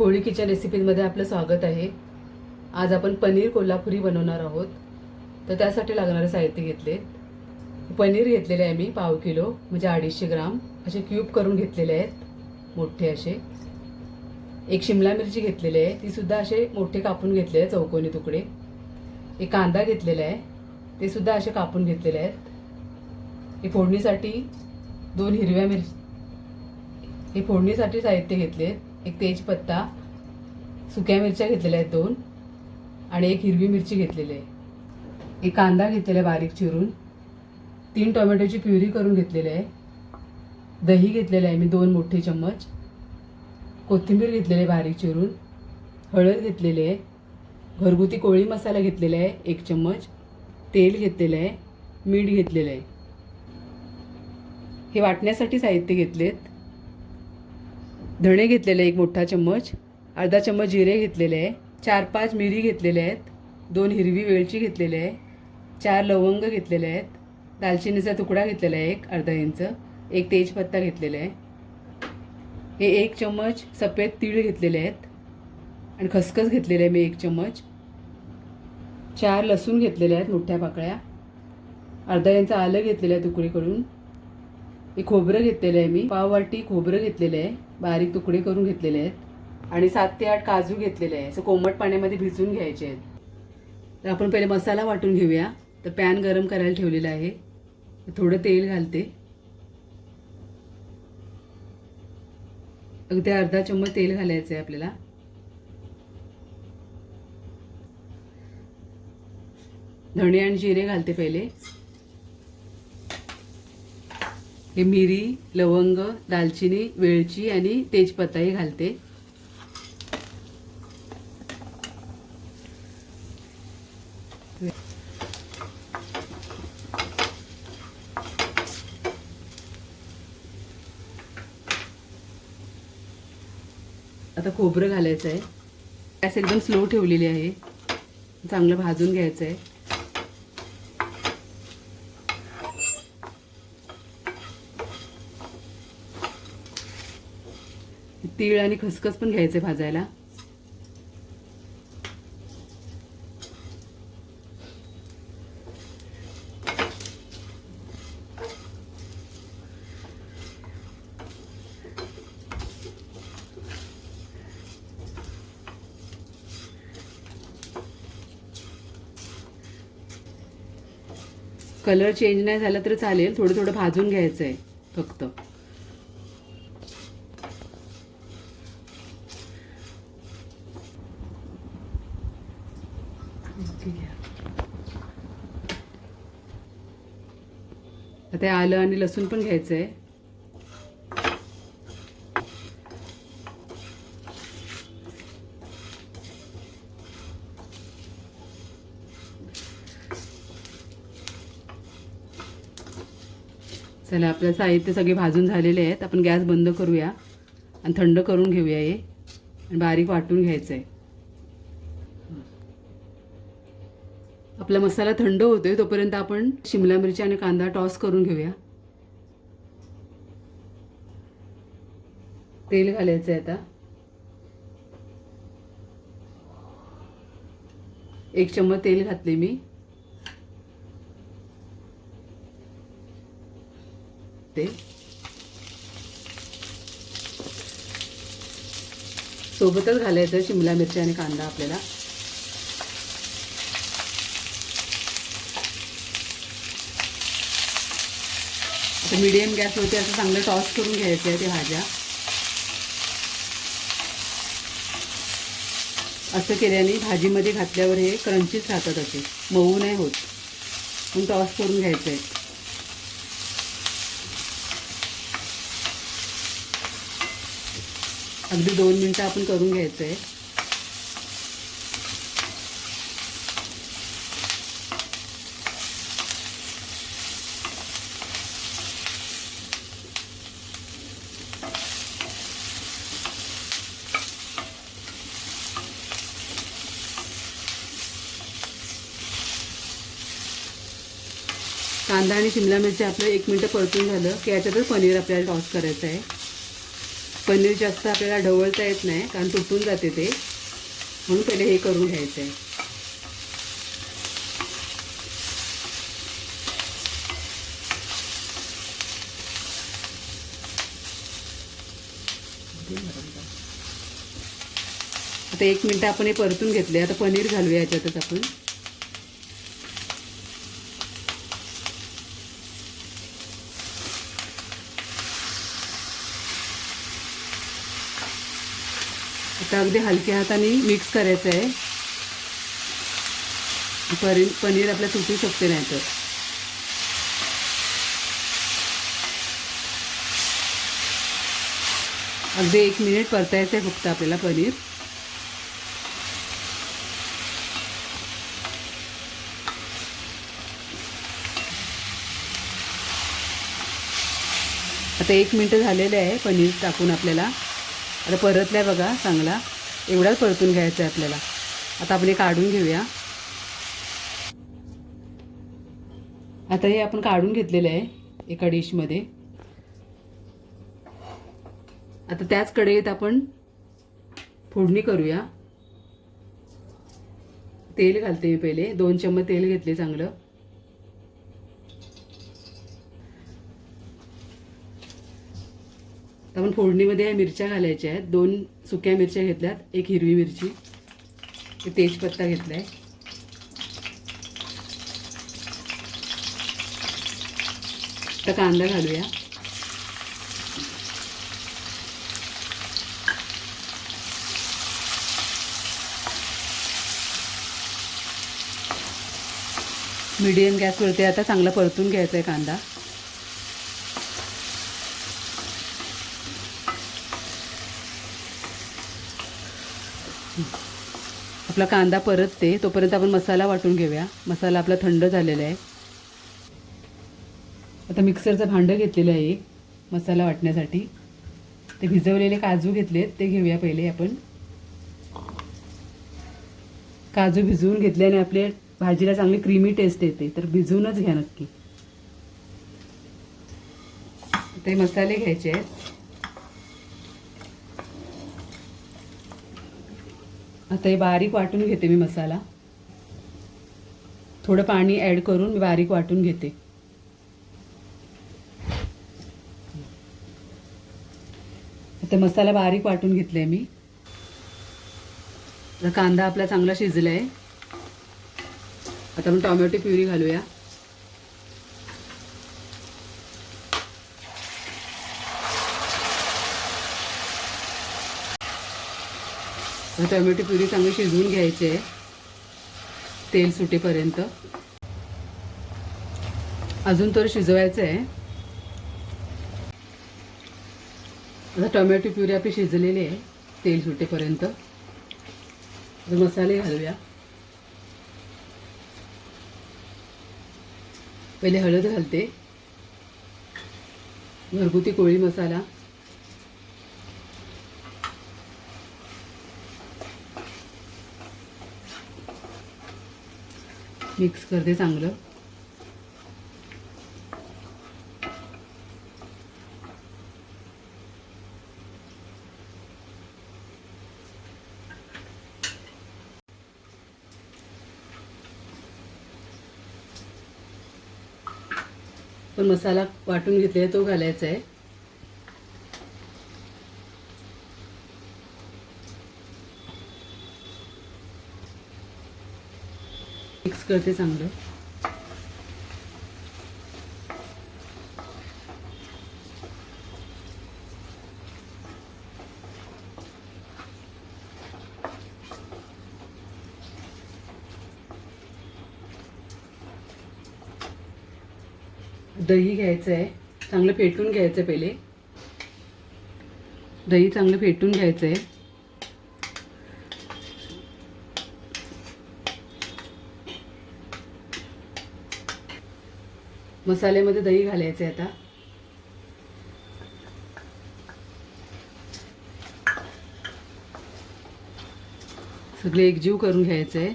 कोळी kitchen रेसिपीमध्ये आपलं स्वागत आहे. आज आपण पनीर कोल्हापुरी बनवणार आहोत. तर त्यासाठी लागणारे साहित्य घेतले. पनीर घेतलेले आहे मी पाव किलो म्हणजे अडीचशे ग्राम. असे क्यूब करून घेतलेले आहेत मोठे असे. एक शिमला मिरची घेतलेली आहे तीसुद्धा असे मोठे कापून घेतले आहे चौकोनी तुकडे. एक कांदा घेतलेला आहे ते सुद्धा असे कापून घेतलेले आहेत. हे फोडणीसाठी दोन हिरव्या मिरची हे फोडणीसाठी साहित्य घेतले आहेत. एक तेजपत्ता सुक्या मिरच्या घेतलेल्या आहेत दोन आणि एक हिरवी मिरची घेतलेली आहे. एक कांदा घेतलेला आहे बारीक चिरून. तीन टोमॅटोची प्युरी करून घेतलेली आहे. दही घेतलेलं आहे मी दोन मोठे चम्मच. कोथिंबीर घेतलेली आहे बारीक चिरून. हळद घेतलेली आहे. घरगुती कोळी मसाला घेतलेला आहे एक चम्मच. तेल घेतलेलं आहे. मीठ घेतलेलं आहे. हे वाटण्यासाठी साहित्य घेतलेत. धणे घेतलेले एक मोठा चम्मच अर्धा चम्मच जिरे घेतलेले आहे चार पाच मिरी घेतलेले आहेत दोन हिरवी वेलची घेतलेली आहे चार लवंग घेतलेले आहेत दालचिनीचा तुकडा घेतलेला आहे एक अर्धा इंच एक तेजपत्ता घेतलेला आहे. हे एक चम्मच सफेद तीळ घेतलेले आहेत आणि खसखस घेतलेले आहे मी एक चम्मच. चार लसूण घेतलेले आहेत मोठ्या पाकळ्या. अर्धा इंच आलं घेतलेलं आहे तुकडे करून हे खोबरं घेतलेलं आहे मी. पाववाटी खोबरं घेतलेलं आहे. बारीक तुकडे करून घेतलेले आहेत. आणि सात ते आठ काजू घेतलेले आहे असं कोमट पाण्यामध्ये भिजून घ्यायचे आहेत. तर आपण पहिले मसाला वाटून घेऊया. तर पॅन गरम करायला ठेवलेलं आहे. थोडं तेल घालते. अगदी अर्धा चम्मच तेल घालायचं आहे आपल्याला. धणे आणि जिरे घालते पहिले. हे मिरी लवंग दालचिनी वेलची आणि तेजपत्ताही घालते. आता खोबरं घालायचं आहे गॅस एकदम स्लो ठेवलेली आहे. चांगलं भाजून घ्यायचं आहे तीळ आणि खसखस पण घ्यायचे भाजायला. कलर चेंज नाही झाला तर चालेल थोडं थोडं भाजून घ्यायचं आहे फक्त. आता आलं आणि लसूण पण घ्यायचं आहे चला आपलं साहित्य सगळे भाजून झालेले आहेत. आपण गॅस बंद करूया आणि थंड करून घेऊया हे. आणि बारीक वाटून घ्यायचं आहे आपला मसाला थंड होतोय तोपर्यंत आपण शिमला मिरची आणि कांदा टॉस करून घेऊया. तेल घालायचं आहे आता. एक चम्मच तेल घातले मी. ते सोबतच घालायचं शिमला मिरची आणि कांदा आपल्याला. तर मीडियम गॅसवरती असं चांगलं टॉस करून घ्यायचं आहे ते भाज्या. असं केल्याने भाजीमध्ये घातल्यावर हे क्रंचीच राहतात असे. मऊ नाही होत. पण टॉस करून घ्यायचं आहे अगदी दोन मिनटं आपण करून घ्यायचं आहे कांदा आणि शिमला मिरची आपलं एक मिनटं परतून झालं की याच्यातच पनीर आपल्याला टॉस करायचं आहे. पनीर जास्त आपल्याला ढवळता येत नाही कारण तुटून जाते ते. म्हणून पहिले हे करून घ्यायचं आहे आता एक मिनटं आपण हे परतून घेतले आता पनीर घालूया याच्यातच आपण. आता अगदी हलक्या हाताने मिक्स करायचं आहे. परी पनीर आपल्या तुटू शकते नाही तर. अगदी एक मिनिट परतायचं आहे फक्त आपल्याला पनीर. आता एक मिनटं झालेलं आहे पनीर टाकून आपल्याला. आता परतल्या बघा चांगला. एवढाच परतून घ्यायचा आहे आपल्याला. आता आपण हे काढून घेऊया. आता हे आपण काढून घेतलेलं आहे एका डिशमध्ये आता त्याच कढईत आपण फोडणी करूया. तेल घालते मी पहिले. दोन चम्मच तेल घेतले चांगलं. आपण फोडणीमध्ये या मिरच्या घालायच्या आहेत. दोन सुक्या मिरच्या घेतल्यात. एक हिरवी मिरची. एक तेजपत्ता घेतलाय. आता कांदा घालूया. मीडियम गॅसवरती आता चांगला परतून घ्यायचा आहे कांदा. आपला कांदा परतते तोपर्यंत आपण मसाला वाटून घेऊया. मसाला आपला थंड झालेला आहे. आता मिक्सरचं भांडं घेतलेलं आहे एक मसाला वाटण्यासाठी. ते भिजवलेले काजू घेतलेत ते घेऊया पहिले आपण. काजू भिजवून घेतल्याने आपले भाजीला चांगली क्रीमी टेस्ट येते तर भिजवूनच घ्या नक्की. ते मसाले घ्यायचे आहेत. आता हे बारीक वाटून घेते मी मसाला. थोडं पाणी ॲड करून मी बारीक वाटून घेते. आता मसाला बारीक वाटून घेतलाय मी. कांदा आपला चांगला शिजलाय. आता आपण टॉमॅटो प्युरी घालूया. टोमॅटो प्युरी चांगली शिजवून घ्यायची. आहे तेल सुटेपर्यंत. अजून तर शिजवायचं आहे आता टोमॅटो प्युरी आपली शिजलेली आहे. तेल सुटेपर्यंत. आता मसाले घालूया. पहिले हळद घालते. घरगुती कोळी मसाला. मिक्स करते चांगलं. पण मसाला वाटून घेतलाय तो घालायचा आहे मिक्स करते चांगलं. दही घ्यायचं आहे चांगलं फेटून घ्यायचं आहे पहिले. दही चांगलं फेटून घ्यायचं आहे मसाल्यामध्ये दही घालायचं आता. सगळे एकजीव करून घ्यायचं आहे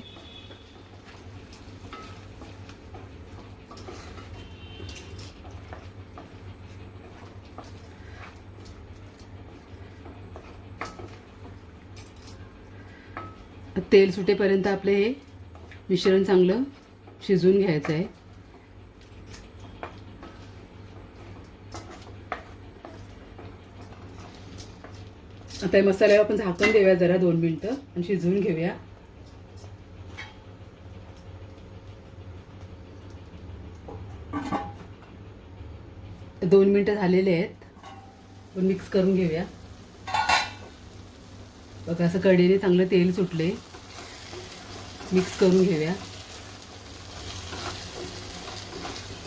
तेल सुटेपर्यंत आपलं हे मिश्रण चांगलं शिजवून घ्यायचं आहे आता हे मसाल्यावर आपण झाकून देऊया जरा दोन मिनटं आणि शिजवून घेऊया. दोन मिनटं झालेले आहेत. पण मिक्स करून घेऊया. बघा असं कडेने चांगलं तेल सुटले मिक्स करून घेऊया.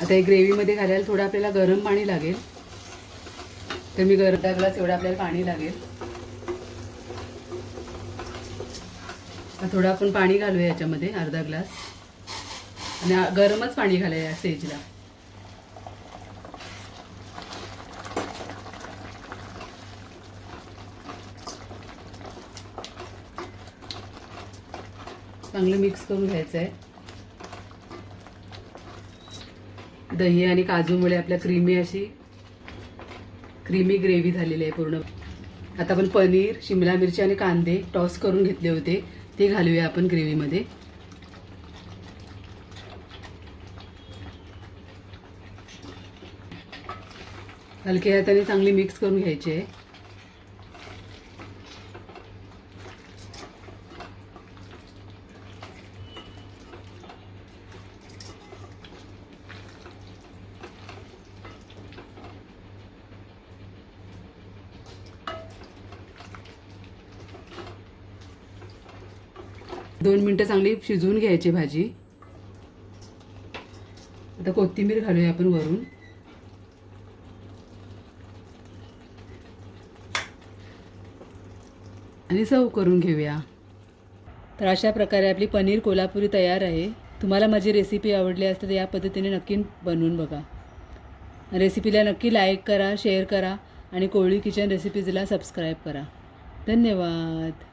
आता हे ग्रेव्हीमध्ये घालायला थोडं आपल्याला गरम पाणी लागेल. तर मी गरम टाकलाच ग्लास एवढं आपल्याला पाणी लागेल. थोडं आपण पाणी घालूया याच्यामध्ये अर्धा ग्लास. आणि गरमच पाणी घालूया या चांगलं मिक्स करून घ्यायचं आहे दही आणि काजूमुळे आपल्या क्रीमी अशी क्रीमी ग्रेव्ही झालेली आहे पूर्ण. आता आपण पनीर शिमला मिरची आणि कांदे टॉस करून घेतले होते. ते घालूया आपण ग्रेव्हीमध्ये. हलक्या हाताने चांगली मिक्स करून घ्यायची. आहे दोन मिनटं चांगली शिजवून घ्यायची भाजी. आता कोथिंबीर घालूया आपण वरून. आणि सर्व करून घेऊया. तर अशा प्रकारे आपली पनीर कोल्हापुरी तयार आहे. तुम्हाला माझी रेसिपी आवडली असते तर या पद्धतीने नक्की बनवून बघा. रेसिपीला नक्की लाईक करा शेअर करा आणि कोळी किचन रेसिपीजला सबस्क्राईब करा. धन्यवाद.